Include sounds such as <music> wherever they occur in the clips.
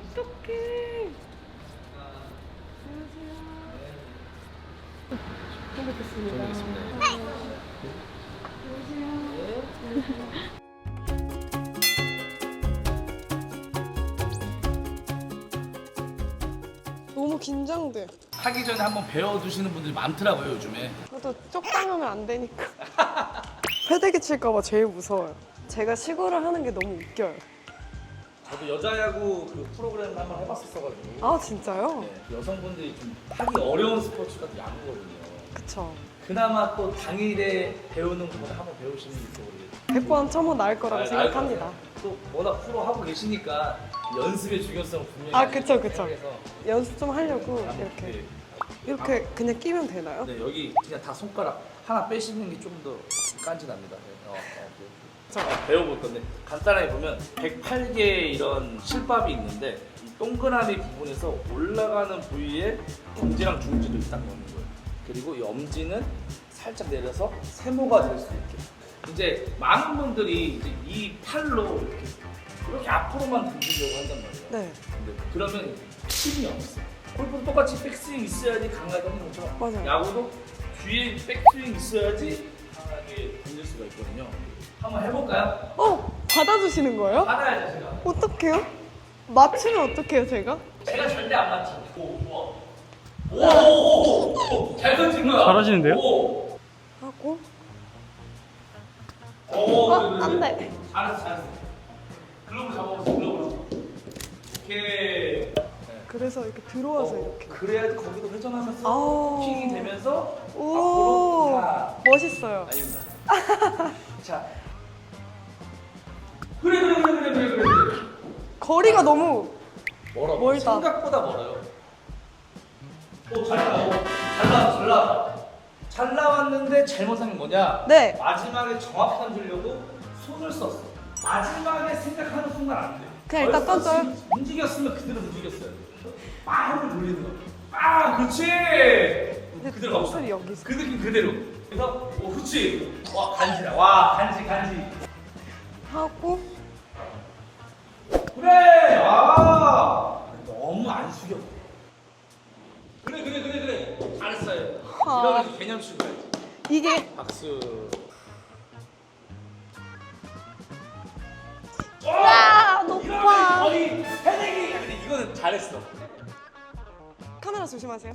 어떡해. 안녕하세요. 네. 고맙습니다. 안녕하세요. 너무 긴장돼. 하기 전에 한번 배워두시는 분들이 많더라고요 요즘에. 그래도 쪽당하면 안 되니까. <laughs> 패대기 칠까봐 제일 무서워요. 제가 시골을 하는 게 너무 웃겨요. 저도 여자야구 그 프로그램 한번 해봤었어가지고 아 진짜요? 네, 여성분들이 좀 하기 어려운 스포츠가 또 야구거든요. 그쵸. 그나마 또 당일에 배우는 것보다 한번 배우시는 게 또 우리 100번 천번 나을 거라고 아, 생각합니다. 또 워낙 프로 하고 계시니까 연습의 중요성을 분명히 아, 그쵸, 그쵸. 생각해서 연습 좀 하려고 이렇게 이렇게 그냥 끼면 되나요? 네, 여기 그냥 다 손가락 하나 빼시는 게 좀 더 깐지납니다. 네, 어, 어, 그. 자, 배워볼 건데 간단하게 보면 108개의 이런 실밥이 있는데 이 동그라미 부분에서 올라가는 부위에 엄지랑 중지도 있다는 거는 거예요. 그리고 이 엄지는 살짝 내려서 세모가 될 수 있게. 이제 많은 분들이 이제 이 팔로 이렇게 이렇게 앞으로만 던지려고 한단 말이에요. 네. 근데 그러면 힘이 없어. 골프도 똑같이 백스윙 있어야지 강하게 하는 것처럼 맞아요. 야구도 뒤에 백스윙 있어야지 강하게 던질 수가 있거든요. 한번 해볼까요? 어 받아주시는 거예요? 받아야죠 제가. 어떡해요? 맞추면 어떡해요 제가? 제가 절대 안 맞죠. 오, 좋아. 오, 오, 오, 오, 잘 던진 거야. 잘하시는데요? 오, 하고 오, 어, 그래, 그래. 안 돼. 잘했어, 잘했어. 글러브 잡아보세요, 글러브. 오케이. 그래서 이렇게 들어와서 어, 이렇게 그래야지 거기도 회전하면서 아. 킹이 되면서 오 앞으로 자, 멋있어요. 아닙니다. <laughs> 자. 그래 그래 그래 그래 그래 그래. 거리가 너무 멀어. 멀다. 생각보다 멀어요. 오, 잘 나와. 오, 잘 나와. 잘 나와. 잘 나왔는데 잘못한 게 뭐냐? 네. 마지막에 정확히 던지려고 손을 썼어. 마지막에 생각하는 순간 안 돼. 그냥 일단 벌써 던져요? 지- 움직였으면 그대로 움직였어요. 빵을 돌리는 거. 빵, 그렇지. 그대로 여기 있어. 그 느낌 그대로. 그래서 오, 그렇지. 와 간지다. 와 간지 간지. 하고 그래. 아 너무 안 숙여. 그래 그래 그래 그래. 잘했어요. 아. 이러면 개념 치고야지. 이게 박수. 야 이러면 높아. 거의 패대기. 근데 이거는 잘했어. 카메라 조심하세요.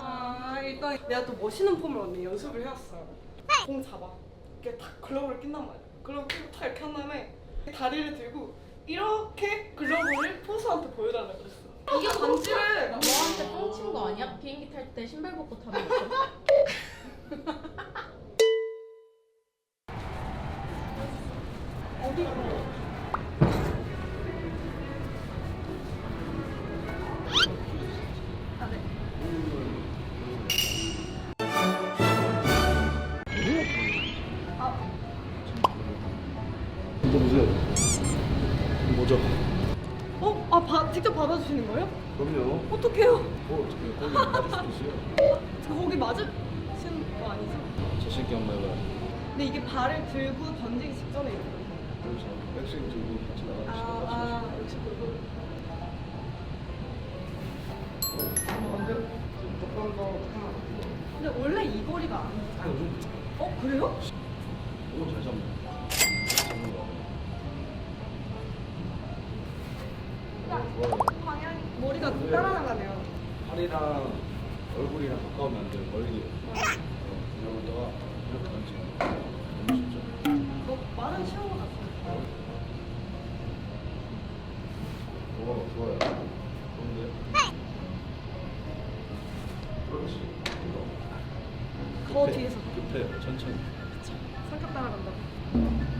아 일단 내가 또 멋있는 폼을 언니 연습을 해왔어요. 공 잡아. 이렇게 탁 글러브를 낀단 말이야. 글러브 끼고 탁 이렇게 한 다음에 다리를 들고 이렇게 글러브를 포수한테 보여달라 그랬어. 이게 반지를 너한테 뻥친 거 아니야? 비행기 탈 때 신발 벗고 타는 거. <laughs> 직접 받아주시는 거예요? 그럼요. 어떡해요? 뭐 어떻게 거기 맞을 수도 있어요. 거기 맞으시는 거 아니죠? 자신 있게 한번 해봐요. 근데 이게 발을 들고 던지기 직전에 이렇게. 그렇죠. 백스윙 들고 같이 나가주시면 아, 아 역시 그거. 조금 더 근데 원래 이 거리가 아니에요. 한 요즘 어 그래요? 이거 잘 잡네. 방향이 머리가 따라 나가네요. 팔이랑 얼굴이랑 가까우면 안 돼요. 멀리. 어, 이러다가 이렇게 던지는 거. 너무 쉽죠. 너 말은 쉬운 것 같아요. 오, 좋아요. 좋은데? 그렇지. 더 뒤에서. 급해. 천천히. 성격 따라간다.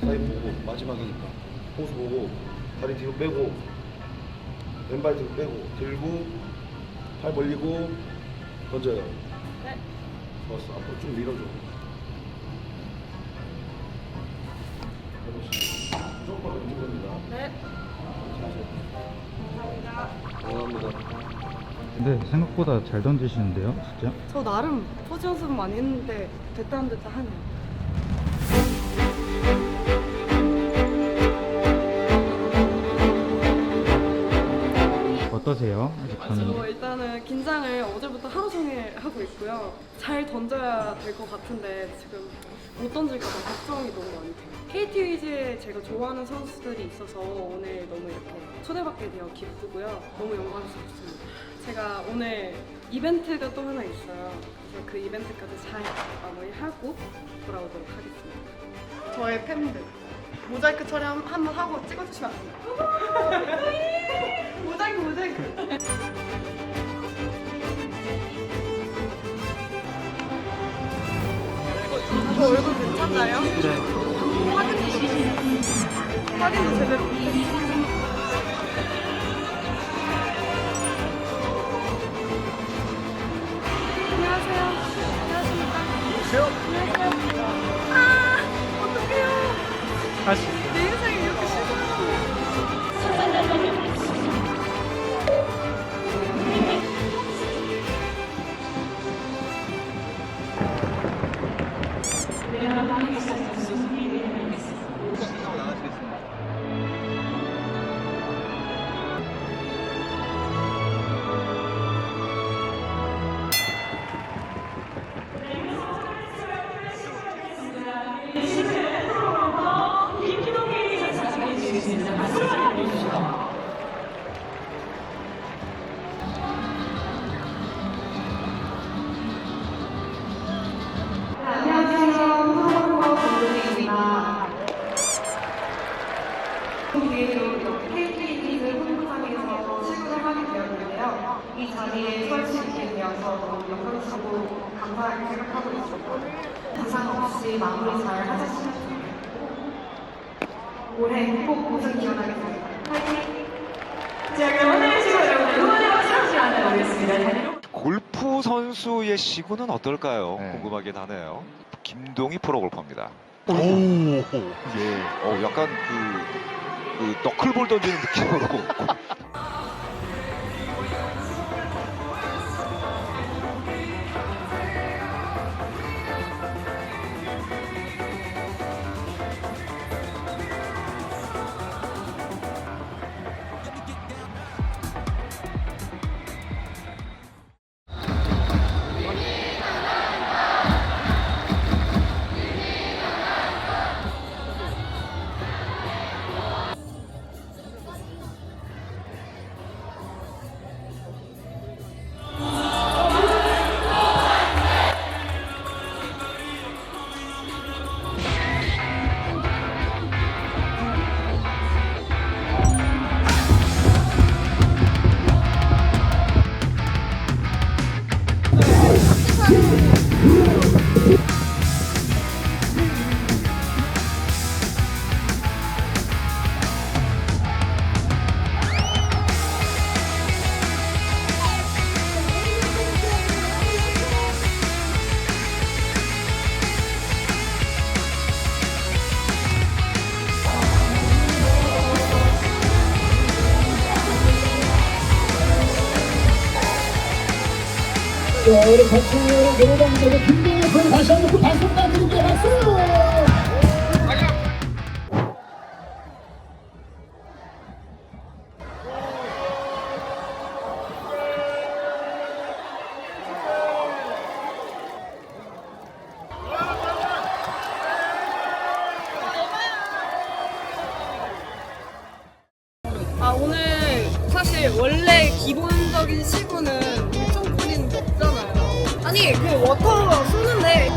사이 보고 마지막이니까 호수 보고 다리 뒤로 빼고 왼발 뒤로 빼고 들고 팔 벌리고 던져요. 네. 좋았어. 앞으로 쭉 밀어줘. 무조건 던진 겁니다. 네. 감사합니다. 근데 생각보다 잘 던지시는데요, 진짜? 저 나름 포즈 연습 많이 했는데 됐다는 듯 하네요. 어떠세요? 아직 저 일단은 긴장을 어제부터 하루 종일 하고 있고요. 잘 던져야 될 것 같은데 지금 못 던질까 봐 걱정이 너무 많이 돼요. KT 위즈에 제가 좋아하는 선수들이 있어서 오늘 너무 이렇게 초대받게 되어 기쁘고요. 너무 영광스럽습니다. 제가 오늘 이벤트가 또 하나 있어요. 그래서 그 이벤트까지 잘 마무리하고 돌아오도록 하겠습니다. 저의 팬들 모자이크 처리 한- 한번 하고 찍어주시면 안 돼요? 모자이크 모자이크. 저 얼굴 괜찮나요? 네. 확인도 확인도 제대로 자리에 설 수 있게 되어서 너무 영광스럽고 감사하게 생각하고 있었고 부상 없이 마무리 잘 하셨으면 좋겠고 올해 꼭 우승 기원하겠습니다. 화이팅! 제가 오늘 시구 여러분들 응원해주시면 시간을 오겠습니다. 골프 선수의 시구는 어떨까요? 네. 궁금하긴 하네요. 김동희 프로골퍼입니다. 오, 예. 어, 약간 그, 그 너클볼 던지는 느낌으로. <laughs> 우리 박수로 노래방에서 김동현 군 다시 한번 그 박수 부탁드립니다. 박수! 아 오늘 사실 원래 기본적인 시구는 아니 그 워터 쏘는데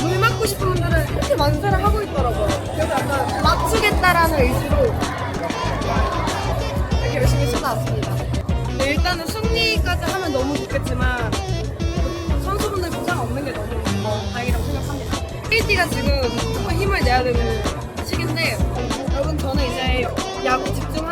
물 맞고 싶은 분들은 이렇게 만세를 하고 있더라고요. 그래서 약간 맞추겠다라는 의지로 이렇게 열심히 쏘나왔습니다. 네, 일단은 승리까지 하면 너무 좋겠지만 선수분들 부상 없는 게 너무 어, 다행이라고 생각합니다. KT가 지금 조금 힘을 내야 되는 시기인데 여러분 저는 이제 야구 집중